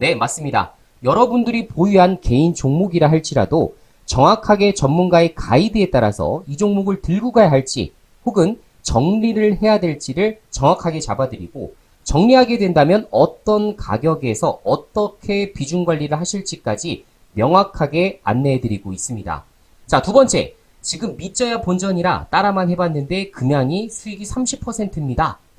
네, 맞습니다. 여러분들이 보유한 개인 종목이라 할지라도 정확하게 전문가의 가이드에 따라서 이 종목을 들고 가야 할지 혹은 정리를 해야 될지를 정확하게 잡아드리고 정리하게 된다면 어떤 가격에서 어떻게 비중 관리를 하실지까지 명확하게 안내해드리고 있습니다. 자, 두 번째. 지금 믿져야 본전이라 따라만 해봤는데 금양이 수익이 30%입니다.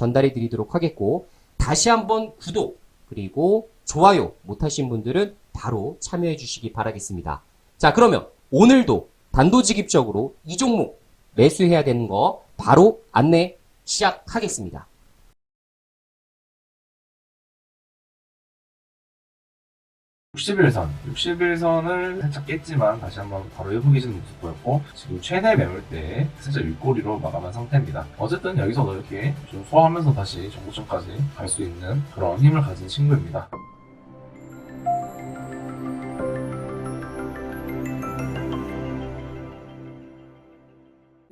전달해 드리도록 하겠고 다시 한번 구독 그리고 좋아요 못하신 분들은 바로 참여해 주시기 바라겠습니다. 자 그러면 오늘도 단도직입적으로 이 종목 매수해야 되는 거 바로 안내 시작하겠습니다. 60일선, 60일선을 살짝 깼지만 다시 한번 바로 회복해주는 모습 보였고 지금 최대 매물대에 살짝 윗꼬리로 마감한 상태입니다. 어쨌든 여기서도 이렇게 좀 소화하면서 다시 정고점까지 갈 수 있는 그런 힘을 가진 친구입니다.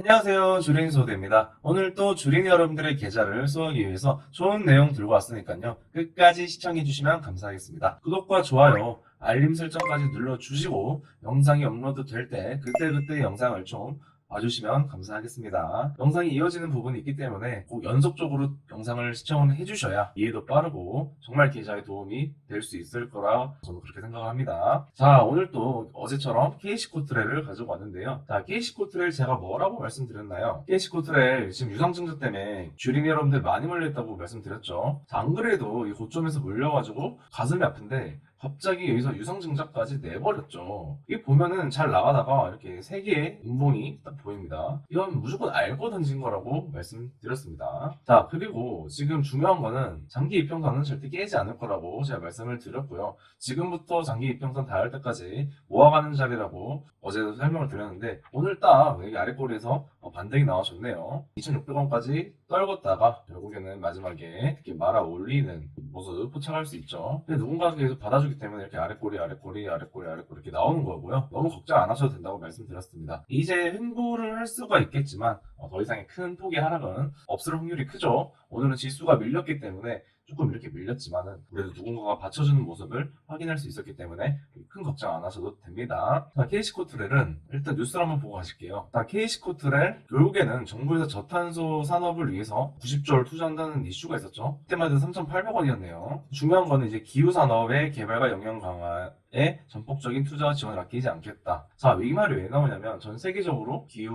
안녕하세요. 주린 소대입니다. 오늘 또 주린 여러분들의 계좌를 쏘기 위해서 좋은 내용 들고 왔으니까요. 끝까지 시청해주시면 감사하겠습니다. 구독과 좋아요, 알림 설정까지 눌러주시고 영상이 업로드 될 때 그때그때 영상을 좀 봐주시면 감사하겠습니다. 영상이 이어지는 부분이 있기 때문에 꼭 연속적으로 영상을 시청을 해주셔야 이해도 빠르고 정말 계좌에 도움이 될 수 있을 거라 저는 그렇게 생각합니다. 자, 오늘 또 어제처럼 KC코트레를 가지고 왔는데요. 자, KC코트레 제가 뭐라고 말씀드렸나요? KC코트레 지금 유상증자 때문에 주린 여러분들 많이 몰려있다고 말씀드렸죠. 자, 안 그래도 이 고점에서 몰려가지고 가슴이 아픈데 갑자기 여기서 유상증자까지 내버렸죠. 이게 보면은 잘 나가다가 이렇게 세 개의 음봉이 딱 보입니다. 이건 무조건 알고 던진 거라고 말씀드렸습니다. 자, 그리고 지금 중요한 거는 장기 이평선은 절대 깨지 않을 거라고 제가 말씀을 드렸고요. 지금부터 장기 이평선 닿을 때까지 모아가는 자리라고 어제도 설명을 드렸는데 오늘 딱 여기 아래 꼬리에서 어, 반등이 나와줬네요. 2,600원까지 떨궜다가 결국에는 마지막에 이렇게 말아 올리는 모습 포착할 수 있죠. 근데 누군가가 계속 받아주 기 때문에 이렇게 아래꼬리, 아래꼬리, 아래꼬리, 아래꼬리 이렇게 나오는 거고요. 너무 걱정 안 하셔도 된다고 말씀드렸습니다. 이제 횡보를 할 수가 있겠지만 어, 더 이상의 큰 폭의 하락은 없을 확률이 크죠. 오늘은 지수가 밀렸기 때문에 조금 이렇게 밀렸지만은 그래도 누군가가 받쳐주는 모습을 확인할 수 있었기 때문에 큰 걱정 안 하셔도 됩니다. 자, KC코트렐은 일단 뉴스를 한번 보고 가실게요. 자, KC코트렐 결국에는 정부에서 저탄소 산업을 위해서 90조를 투자한다는 이슈가 있었죠. 해도 3,800원이었네요. 중요한 거는 이제 기후 산업의 개발과 영향 강화 에 전폭적인 투자와 지원을 아끼지 않겠다. 자, 이 말이 왜 나오냐면 전 세계적으로 기후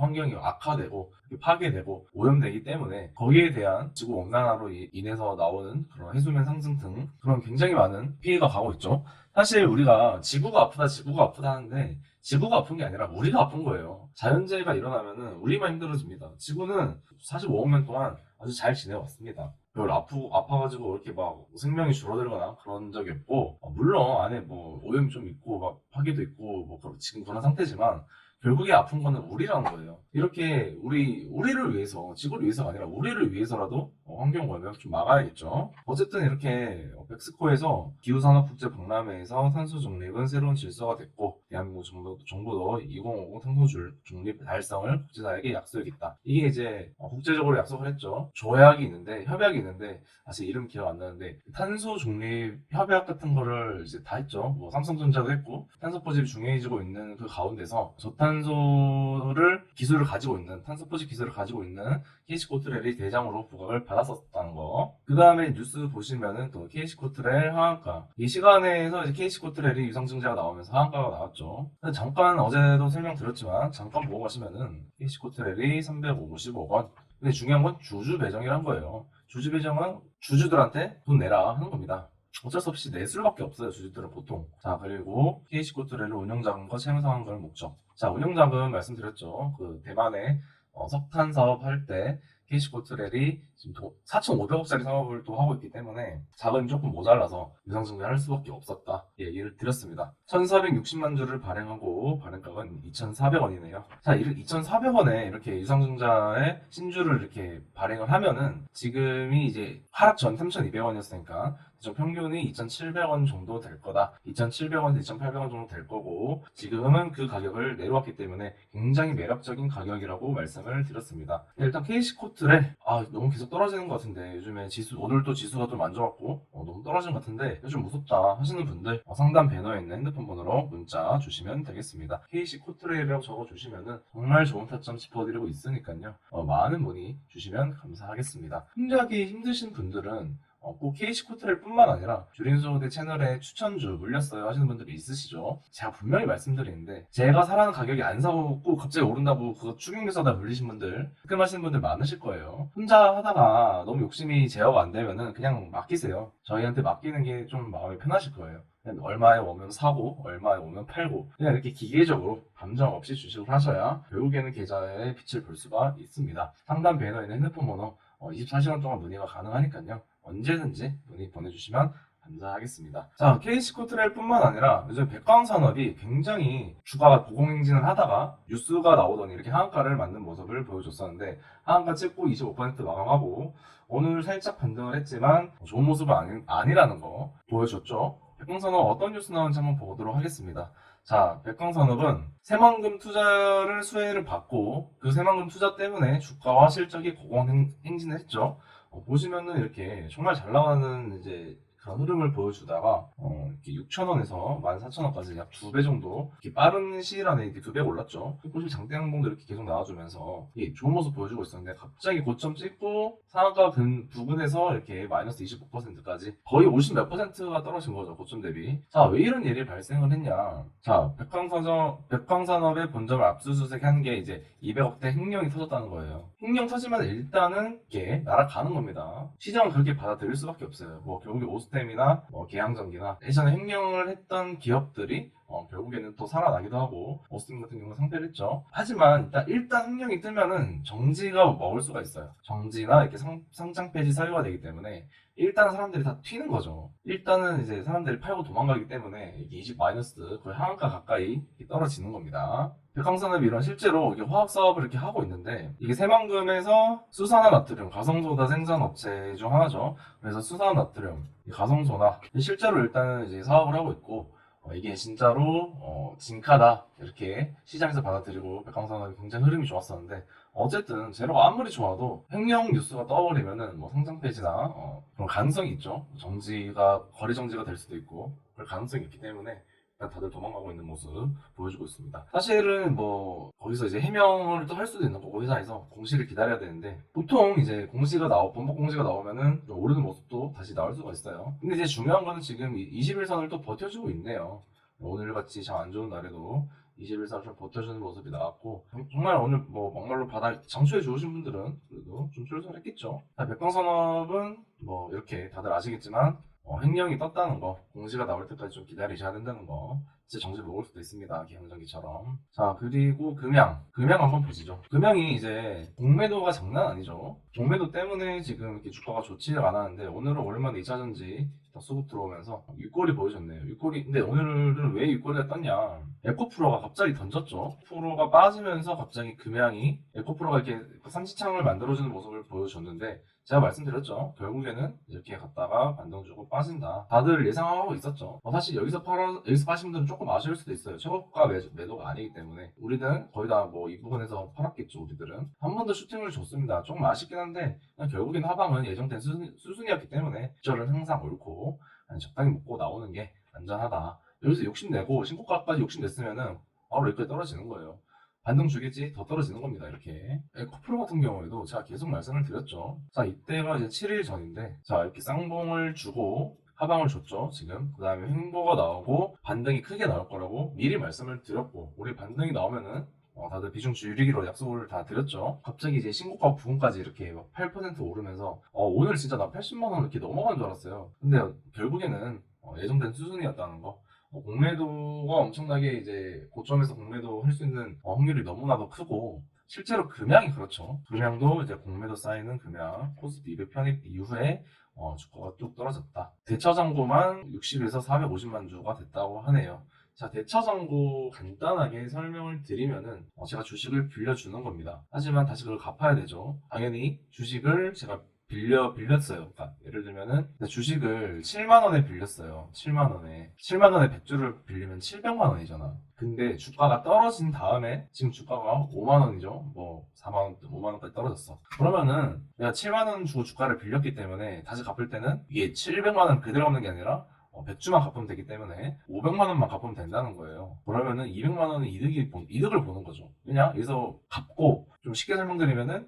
환경이 악화되고 파괴되고 오염되기 때문에 거기에 대한 지구 온난화로 이- 인해서 나오는 그런 해수면 상승 등 그런 굉장히 많은 피해가 가고 있죠. 사실 우리가 지구가 아프다, 지구가 아프다 하는데 지구가 아픈 게 아니라 우리가 아픈 거예요. 자연재해가 일어나면은 우리만 힘들어집니다. 지구는 45억 년 동안 아주 잘 지내왔습니다. 별 아프고 아파가지고 이렇게 막 생명이 줄어들거나 그런 적이 없고 어, 물론 안에 뭐 오염이 좀 있고 막 파괴도 있고 뭐 그런- 지금 그런 상태지만 결국에 아픈 거는 우리라는 거예요. 이렇게 우리 우리를 위해서 지구를 위해서가 아니라 우리를 위해서라도 어, 환경 오염을 좀 막아야겠죠. 어쨌든 이렇게 어, 백스코에서 기후산업국제 박람회에서 탄소 중립은 새로운 질서가 됐고 대한민국 정부, 정부도 2050 탄소 줄- 중립 달성을 국제사회에게 약속했다. 이게 이제 어, 국제적으로 약속을 했죠. 조약이 있는데 협약이 있는데 사실 이름 기억 안 나는데 탄소 중립 협약 같은 거를 이제 다 했죠. 뭐 삼성전자도 했고 탄소 포집이 중요해지고 있는 그 가운데서 저탄소를 기술을 가지고 있는 탄소 포집 기술을 가지고 있는 케이시코트렐이 대장으로 부각을 받 았었다는 거. 그 다음에 뉴스 보시면은 또 케이시코트렐 하한가. 이 시간에서 이제 케이시코트렐이 유상증자가 나오면서 하한가가 나왔죠. 잠깐 어제도 설명드렸지만 잠깐 보고 가시면은 케이시코트렐이 355원. 근데 중요한 건 주주 배정이란 거예요. 주주 배정은 주주들한테 돈 내라 하는 겁니다. 어쩔 수 없이 낼 수밖에 없어요, 주주들은 보통. 자, 그리고 KC코트레를 운영자금과 채용상환금을 목적. 자, 운영자금 말씀드렸죠. 그 대만에 어, 석탄 사업 할때 KC코트렐이 지금 4,500억짜리 사업을 또 하고 있기 때문에 자금이 조금 모자라서 유상증자를 할 수밖에 없었다. 얘기를 드렸습니다. 1,460만 주를 발행하고 발행가는 2,400원이네요. 자, 2,400원에 이렇게 유상증자의 신주를 이렇게 발행을 하면은 지금이 이제 하락 전 3,200원이었으니까 좀 평균이 2,700원 정도 될 거다. 2,700원에서 2,800원 정도 될 거고 지금은 그 가격을 내려왔기 때문에 굉장히 매력적인 가격이라고 말씀을 드렸습니다. 일단 KC 코트레 아 너무 계속 떨어지는 것 같은데 요즘에 지수 오늘도 지수가 좀 안 좋았고 어, 너무 떨어진 것 같은데 좀 무섭다 하시는 분들 어, 상단 배너에 있는 핸드폰 번호로 문자 주시면 되겠습니다. KC 코트레이라고 적어 주시면은 정말 좋은 타점 짚어드리고 있으니까요. 어, 많은 문의 주시면 감사하겠습니다. 혼자하기 힘드신 분들은 어, 꼭 KC 코트렐 뿐만 아니라 주린소 대 채널에 추천주 물렸어요 하시는 분들이 있으시죠. 제가 분명히 말씀드리는데 제가 사라는 가격이 안 사고 갑자기 오른다고 그거 추경료 써다 물리신 분들 흑금하시는 분들 많으실 거예요. 혼자 하다가 너무 욕심이 제어가 안 되면은 그냥 맡기세요. 저희한테 맡기는 게 좀 마음이 편하실 거예요. 얼마에 오면 사고 얼마에 오면 팔고 그냥 이렇게 기계적으로 감정 없이 주식을 하셔야 결국에는 계좌에 빛을 볼 수가 있습니다. 상단 배너에 있는 핸드폰 번호 어, 24시간 동안 문의가 가능하니까요. 언제든지 문의 보내주시면 감사하겠습니다. 자, KC코트렐 뿐만 아니라 요즘 백광 산업이 굉장히 주가가 고공행진을 하다가 뉴스가 나오더니 이렇게 하한가를 맞는 모습을 보여줬었는데 하한가 찍고 25% 마감하고 오늘 살짝 반등을 했지만 좋은 모습은 아니, 아니라는 거 보여줬죠. 백광산업 어떤 뉴스 나오는지 한번 보도록 하겠습니다. 자, 백광산업은 새만금 투자를 수혜를 받고 그 새만금 투자 때문에 주가와 실적이 고공행진을 했죠. 어, 보시면은 이렇게 정말 잘 나가는 이제 그런 흐름을 보여주다가 어, 이렇게 6,000원에서 14,000원까지 약 두 배 정도 이렇게 빠른 시일 안에 이렇게 두 배 올랐죠. 꼬시 장대 항공도 이렇게 계속 나와주면서 이게 좋은 모습 보여주고 있었는데 갑자기 고점 찍고 상한가 근 부근에서 이렇게 마이너스 25%까지 거의 50 몇 퍼센트가 떨어진 거죠 고점 대비. 자 왜 이런 일이 발생을 했냐? 자 백광산업 백광산업의 본점을 압수수색한 게 이제 200억대 횡령이 터졌다는 거예요. 횡령 터지면 일단은 이게 날아가는 겁니다. 시장은 그렇게 받아들일 수밖에 없어요. 뭐 결국에 오스 템이나 뭐 계양전기나 예전에 횡령을 했던 기업들이 어, 결국에는 또 살아나기도 하고 오스템 같은 경우는 상패를 했죠. 하지만 일단 일단 횡령이 뜨면은 정지가 먹을 수가 있어요. 정지나 이렇게 상, 상장 폐지 사유가 되기 때문에 일단 사람들이 다 튀는 거죠. 일단은 이제 사람들이 팔고 도망가기 때문에 이게 20 마이너스 거의 하한가 가까이 떨어지는 겁니다. 백황산업이 이런 실제로 이게 화학 사업을 이렇게 하고 있는데 이게 새만금에서 수산화 나트륨 가성소다 생산 업체 중 하나죠. 그래서 수산화 나트륨, 이 가성소나 실제로 일단은 이제 사업을 하고 있고 어, 이게 진짜로 어, 진카다 이렇게 시장에서 받아들이고 백황산업이 굉장히 흐름이 좋았었는데 어쨌든 재료가 아무리 좋아도 횡령 뉴스가 떠버리면은 뭐 성장 폐지나 어, 그런 가능성이 있죠. 정지가 거래 정지가 될 수도 있고 그럴 가능성이 있기 때문에 다들 도망가고 있는 모습 보여주고 있습니다. 사실은 뭐 거기서 이제 해명을 또 할 수도 있는 거고 회사에서 공시를 기다려야 되는데 보통 이제 공시가 나오 번복 공시가 나오면은 좀 오르는 모습도 다시 나올 수가 있어요. 근데 이제 중요한 거는 지금 21선을 또 버텨주고 있네요. 오늘 같이 참 안 좋은 날에도 21선 좀 버텨주는 모습이 나왔고 정- 정말 오늘 뭐 막말로 바다 장초에 좋으신 분들은 그래도 좀 출선했겠죠. 백광산업은 뭐 이렇게 다들 아시겠지만 어, 횡령이 떴다는 거, 공시가 나올 때까지 좀 기다리셔야 된다는 거, 진짜 정지 먹을 수도 있습니다. 기형전기처럼. 자, 그리고 금양. 금양 한번 보시죠. 금양이 이제 공매도가 장난 아니죠. 공매도 때문에 지금 이렇게 주가가 좋지가 않았는데, 오늘은 오랜만에 2차전지 딱 수급 들어오면서 윗골이 보여줬네요. 윗골이, 근데 오늘은 왜 윗골이가 떴냐? 에코프로가 갑자기 던졌죠. 프로가 빠지면서 갑자기 금양이 에코프로가 이렇게 삼지창을 만들어주는 모습을 보여줬는데, 제가 말씀드렸죠. 결국에는 이렇게 갔다가 반등 주고 빠진다. 다들 예상하고 있었죠. 어, 사실 여기서 팔아, 여기서 파신 분들은 조금 아쉬울 수도 있어요. 최고가 매, 매도가 아니기 때문에. 우리는 거의 다 뭐 이 부분에서 팔았겠죠, 우리들은. 한 번 더 슈팅을 줬습니다. 조금 아쉽긴 한데, 결국엔 하방은 예정된 수순, 수순이었기 때문에, 절은 항상 옳고, 적당히 먹고 나오는 게 안전하다. 여기서 욕심내고, 신고가까지 욕심냈으면은, 바로 여기까지 떨어지는 거예요. 반등 주겠지 더 떨어지는 겁니다 이렇게 에코프로 같은 경우에도 제가 계속 말씀을 드렸죠 자 이때가 이제 7일 전인데 자 이렇게 쌍봉을 주고 하방을 줬죠 지금 그 다음에 횡보가 나오고 반등이 크게 나올 거라고 미리 말씀을 드렸고 우리 반등이 나오면은 어, 다들 비중 줄이기로 약속을 다 드렸죠. 갑자기 이제 신고가 부분까지 이렇게 막8% 오르면서 어, 오늘 진짜 나 80만 원 이렇게 넘어간 줄 알았어요. 근데 결국에는 어, 예정된 수준이었다는 거. 어, 공매도가 엄청나게 이제 고점에서 공매도 할 수 있는 어, 확률이 너무나도 크고 실제로 금양이 그렇죠. 금양도 이제 공매도 쌓이는 금양 코스피 200 편입 이후에 어, 주가가 뚝 떨어졌다. 대처 잔고만 60에서 450만 주가 됐다고 하네요. 자, 대처 잔고 간단하게 설명을 드리면은 어, 제가 주식을 빌려주는 겁니다. 하지만 다시 그걸 갚아야 되죠. 당연히 주식을 제가 빌려 빌렸어요. 그러니까 예를 들면은 주식을 7만 원에 빌렸어요. 7만 원에 7만 원에 100주를 빌리면 700만 원이잖아. 근데 주가가 떨어진 다음에 지금 주가가 5만 원이죠. 뭐 4만 원, 5만 원까지 떨어졌어. 그러면은 내가 7만 원 주고 주가를 빌렸기 때문에 다시 갚을 때는 이게 700만 원 그대로 갚는 게 아니라 어, 100주만 갚으면 되기 때문에 500만 원만 갚으면 된다는 거예요. 그러면은 200만 원은 이득이 보- 이득을 보는 거죠. 그냥 여기서 갚고 좀 쉽게 설명드리면은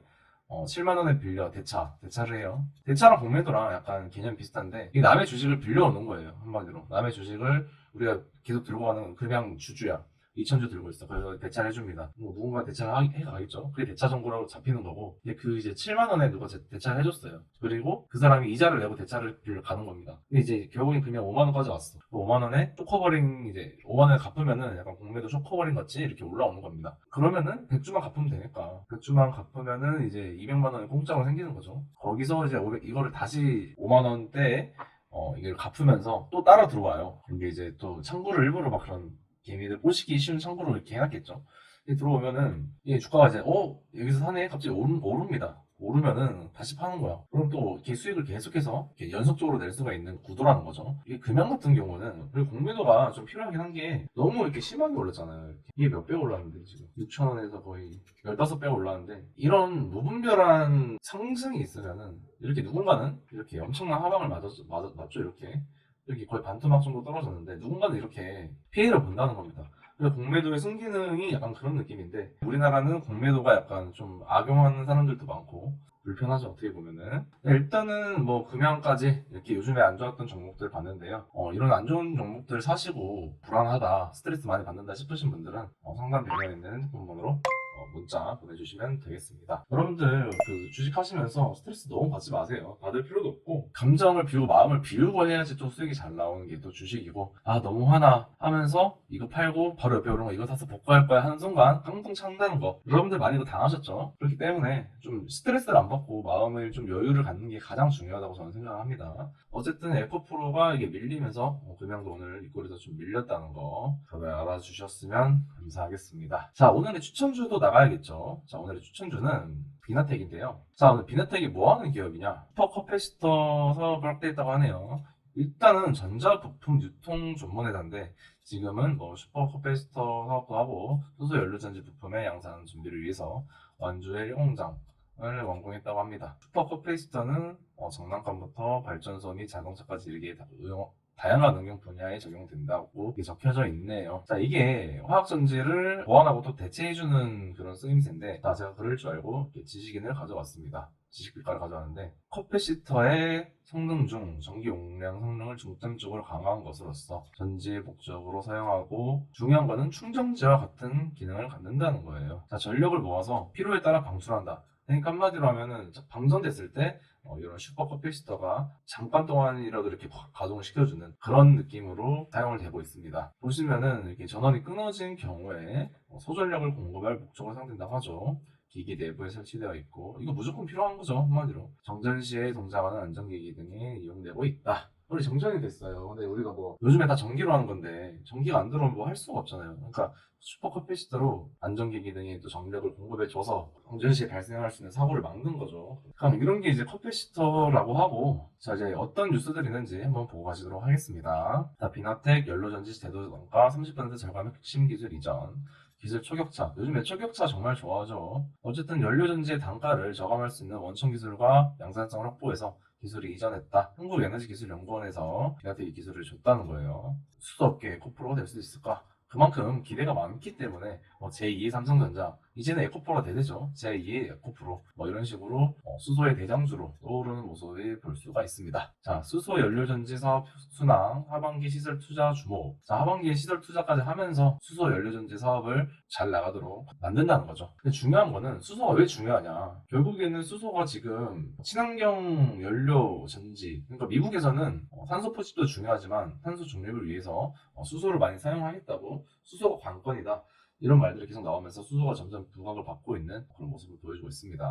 어, 7만 원에 빌려 대차 대차를 해요. 대차랑 공매도랑 약간 개념 비슷한데 이게 남의 주식을 빌려오는 거예요 한마디로 남의 주식을 우리가 계속 들고 가는 그냥 주주야. 2천주 들고 있어. 그래서 대차를 해줍니다. 뭐 누군가 대차를 하- 해가겠죠. 그게 대차 정보라고 잡히는 거고. 근데 그 이제 7만 원에 누가 제- 대차를 해줬어요. 그리고 그 사람이 이자를 내고 대차를 가는 겁니다. 근데 이제 결국엔 그냥 5만 원까지 왔어. 그 5만 원에 쇼커버링 이제 5만 원에 갚으면은 약간 공매도 쇼커버링 같이 이렇게 올라오는 겁니다. 그러면은 100주만 갚으면 되니까 100주만 갚으면은 이제 200만 원의 공짜로 생기는 거죠. 거기서 이제 500 이거를 다시 5만 원대에 어, 이걸 갚으면서 또 따라 들어와요. 이게 이제 또 창구를 일부러 막 그런 개미들 꼬시기 쉬운 창구로 이렇게 해놨겠죠. 들어오면은 이게 주가가 이제 어 여기서 사네 갑자기 오르, 오릅니다. 오르면은 다시 파는 거야. 그럼 또 이렇게 수익을 계속해서 이렇게 연속적으로 낼 수가 있는 구도라는 거죠. 이게 금양 같은 경우는 그리고 공매도가 좀 필요하긴 한 게 너무 이렇게 심하게 올랐잖아요. 이게 몇 배 올랐는데 지금 6천 원에서 거의 15배 올랐는데 이런 무분별한 상승이 있으면은 이렇게 누군가는 이렇게 엄청난 하방을 맞았, 맞, 맞죠 이렇게 이렇게 거의 반토막 정도 떨어졌는데 누군가는 이렇게 피해를 본다는 겁니다. 그래서 공매도의 순기능이 약간 그런 느낌인데 우리나라는 공매도가 약간 좀 악용하는 사람들도 많고 불편하죠 어떻게 보면은 네, 일단은 뭐 금양까지 이렇게 요즘에 안 좋았던 종목들 봤는데요 어, 이런 안 좋은 종목들 사시고 불안하다 스트레스 많이 받는다 싶으신 분들은 어, 상담 배경에 있는 핸드폰 번호로 어, 문자 보내주시면 되겠습니다. 여러분들 그 주식하시면서 스트레스 너무 받지 마세요. 받을 필요도 없고 감정을 비우고 마음을 비우고 해야지 또 수익이 잘 나오는 게 또 주식이고 아 너무 화나 하면서 이거 팔고 바로 옆에 오른 거 이거 사서 복구할 거야 하는 순간 깡통 찬다는 거 여러분들 많이 이거 당하셨죠? 그렇기 때문에 좀 스트레스를 안 받고 마음을 좀 여유를 갖는 게 가장 중요하다고 저는 생각합니다. 어쨌든 에코프로가 이게 밀리면서 어, 금양도 오늘 입꼬리에서 좀 밀렸다는 거 다들 알아주셨으면 감사하겠습니다. 자 오늘의 추천주도 나가야겠죠. 자 오늘의 추천주는 비나텍인데요. 자 오늘 비나텍이 뭐 하는 기업이냐? 슈퍼 커패시터 사업을 확대했다고 하네요. 일단은 전자부품 유통 전문회사인데 지금은 뭐 슈퍼 커패시터 사업도 하고 수소 연료전지 부품의 양산 준비를 위해서 완주의 공장 을 완공했다고 합니다. 슈퍼 커패시터는 어, 장난감부터 발전소 및 자동차까지 이르게 다- 응- 다양한 응용 분야에 적용된다고 이게 적혀져 있네요. 자, 이게 화학전지를 보완하고 또 대체해주는 그런 쓰임새인데, 자, 제가 그럴 줄 알고 지식인을 가져왔습니다. 지식bil가를 가져왔는데, 커패시터의 성능 중 전기 용량 성능을 중점적으로 강화한 것으로서 전지의 목적으로 사용하고 중요한 거는 충전지와 같은 기능을 갖는다는 거예요. 자, 전력을 모아서 필요에 따라 방출한다. 그러니까 한마디로 하면은 방전됐을 때 어, 이런 슈퍼 커피시터가 잠깐 동안이라도 이렇게 가- 가동을 시켜주는 그런 느낌으로 사용을 되고 있습니다. 보시면은 이렇게 전원이 끊어진 경우에 어, 소전력을 공급할 목적으로 사용된다고 하죠. 기기 내부에 설치되어 있고 이거 무조건 필요한 거죠 한마디로 정전 시에 동작하는 안전기기 등에 이용되고 있다. 우리 정전이 됐어요. 근데 우리가 뭐 요즘에 다 전기로 하는 건데 전기가 안 들어오면 뭐 할 수가 없잖아요. 그러니까 슈퍼 커피시터로 안전기기 등에 또 전력을 공급해 줘서 정전 시에 발생할 수 있는 사고를 막는 거죠. 그럼 이런 게 이제 커피시터라고 하고 자 이제 어떤 뉴스들이 있는지 한번 보고 가시도록 하겠습니다. 자 비나텍 연료전지 제도 원가 30% 절감 핵심 기술 이전 기술 초격차. 요즘에 초격차 정말 좋아하죠. 어쨌든 연료전지의 단가를 저감할 수 있는 원천 기술과 양산성을 확보해서 기술을 이전했다. 한국에너지기술연구원에서 비나텍이 기술을 줬다는 거예요. 수소업계 코프로가 될수 있을까? 그만큼 기대가 많기 때문에 뭐 제2의 삼성전자 이제는 에코프로가 대세죠. 제2의 에코프로 뭐 이런 식으로 어, 수소의 대장주로 떠오르는 모습을 볼 수가 있습니다. 자 수소 연료전지 사업 순항 하반기 시설 투자 주목 자 하반기에 시설 투자까지 하면서 수소 연료전지 사업을 잘 나가도록 만든다는 거죠. 근데 중요한 거는 수소가 왜 중요하냐 결국에는 수소가 지금 친환경 연료 전지 그러니까 미국에서는 어, 산소 포집도 중요하지만 탄소 중립을 위해서 어, 수소를 많이 사용하겠다고 수소가 관건이다. 이런 말들이 계속 나오면서 수소가 점점 부각을 받고 있는 그런 모습을 보여주고 있습니다.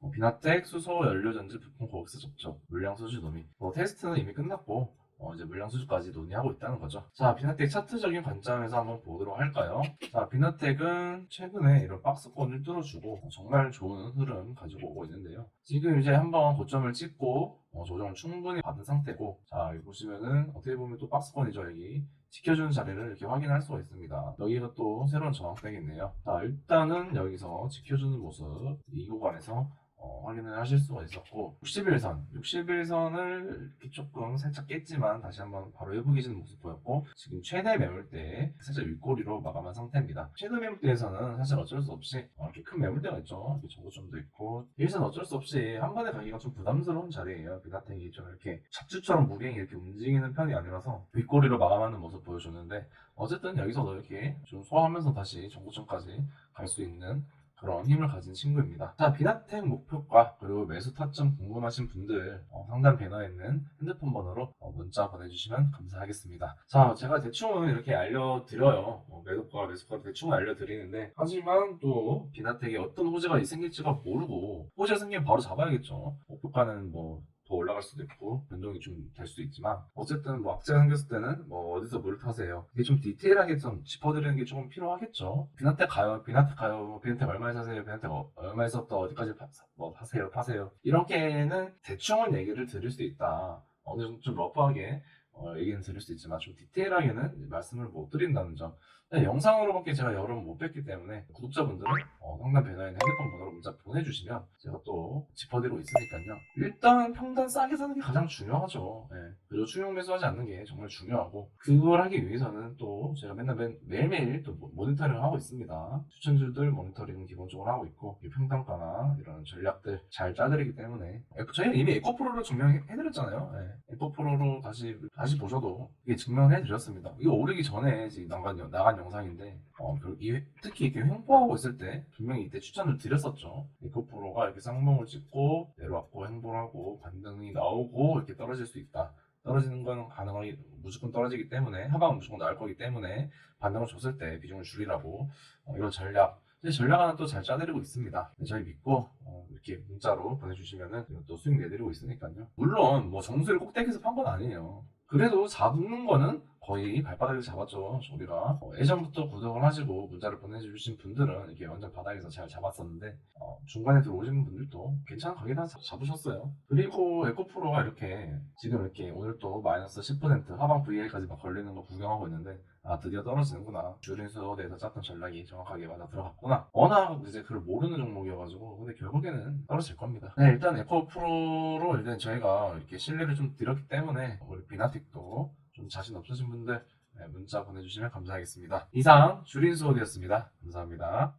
어, 비나텍 수소 연료전지 부품 고객사 접촉, 물량 수주 논의. 뭐 테스트는 이미 끝났고 어, 이제 물량 수주까지 논의하고 있다는 거죠. 자, 비나텍 차트적인 관점에서 한번 보도록 할까요? 자, 비나텍은 최근에 이런 박스권을 뚫어주고 어, 정말 좋은 흐름 가지고 오고 있는데요. 지금 이제 한번 고점을 찍고 어, 조정을 충분히 받은 상태고 자, 여기 보시면은 어떻게 보면 또 박스권이죠, 여기. 지켜주는 자리를 이렇게 확인할 수가 있습니다. 여기가 또 새로운 저항대겠네요. 자, 일단은 여기서 지켜주는 모습 이 구간에서 어, 확인을 하실 수가 있었고 61선, 61선을 이렇게 조금 살짝 깼지만 다시 한번 바로 회복해지는 모습 보였고 지금 최대 매물대에 살짝 윗꼬리로 마감한 상태입니다. 최대 매물대에서는 사실 어쩔 수 없이 어, 이렇게 큰 매물대가 있죠. 이렇게 저고점도 있고 일선 어쩔 수 없이 한 번에 가기가 좀 부담스러운 자리예요. 비나텍이 좀 이렇게 잡주처럼 무게이 이렇게 움직이는 편이 아니라서 윗꼬리로 마감하는 모습 보여줬는데 어쨌든 여기서도 이렇게 좀 소화하면서 다시 정고점까지 갈 수 있는 그런 힘을 가진 친구입니다. 자, 비나텍 목표가 그리고 매수 타점 궁금하신 분들 어, 상단 배너에 있는 핸드폰 번호로 어, 문자 보내주시면 감사하겠습니다. 자, 제가 대충은 이렇게 알려드려요. 어, 매도가 매수가 대충 알려드리는데 하지만 또 비나텍에 어떤 호재가 생길지가 모르고 호재 생기면 바로 잡아야겠죠. 목표가는 뭐 더 올라갈 수도 있고 변동이 좀 될 수도 있지만 어쨌든 뭐 악재가 생겼을 때는 뭐 어디서 뭘 타세요. 이게 좀 디테일하게 좀 짚어드리는 게 조금 필요하겠죠. 비나텍 가요 비나텍 가요. 뭐 비나텍 얼마에 사세요? 비나텍 어- 얼마에서부터 어디까지 파, 뭐 파세요? 파세요? 이렇게는 대충은 얘기를 드릴 수 있다. 어느 정도 좀 러프하게 어, 얘기는 드릴 수 있지만 좀 디테일하게는 말씀을 못 드린다는 점. 네, 영상으로밖에 제가 여러 번 못 뵙기 때문에 구독자분들은 어, 상단 배너에 핸드폰 번호로 문자 보내주시면 제가 또 짚어드리고 있으니까요. 일단 평단 싸게 사는 게 가장 중요하죠. 예. 그리고 충용 매수하지 않는 게 정말 중요하고 그걸 하기 위해서는 또 제가 맨날 매, 매일매일 또 모- 모니터링을 하고 있습니다. 추천주들 모니터링 기본적으로 하고 있고 이 평단가나 이런 전략들 잘 짜드리기 때문에 에코- 저희는 이미 에코프로로 증명해드렸잖아요. 예. 에코프로로 다시 다시 보셔도 이게 증명해드렸습니다. 이거 오르기 전에 영- 나간 영상인데 어, 그- 이- 특히 이렇게 횡보하고 있을 때 분명히 이때 추천을 드렸었죠. 에코프로가 이렇게 쌍봉을 찍고 내려왔고 행보하고 반등이 나오고 이렇게 떨어질 수 있다. 떨어지는 건 가능하게 무조건 떨어지기 때문에 하방은 무조건 나올 거기 때문에 반등을 줬을 때 비중을 줄이라고 어, 이런 전략 제 전략 하나 또 잘 짜드리고 있습니다. 네, 저희 믿고 어, 이렇게 문자로 보내주시면은 또 수익 내드리고 있으니까요. 물론 뭐 정수를 꼭대기에서 판 건 아니에요. 그래도 잡는 거는 거의 발바닥에서 잡았죠. 우리가 어, 예전부터 구독을 하시고 문자를 보내주신 분들은 이렇게 완전 바닥에서 잘 잡았었는데 어, 중간에 들어오시는 분들도 괜찮은 가게 다 잡- 잡으셨어요. 그리고 에코프로가 이렇게 지금 이렇게 오늘 또 마이너스 10% 하방 VL까지 막 걸리는 거 구경하고 있는데 아 드디어 떨어지는구나. 주린수대에서 짰던 전략이 정확하게 맞아 들어갔구나. 워낙 이제 그걸 모르는 종목이어가지고 근데 결국에는 떨어질 겁니다. 네 일단 에코 프로로 일단 저희가 이렇게 신뢰를 좀 드렸기 때문에 우리 비나틱도 좀 자신 없으신 분들 네, 문자 보내주시면 감사하겠습니다. 이상 주린수호되었습니다. 감사합니다.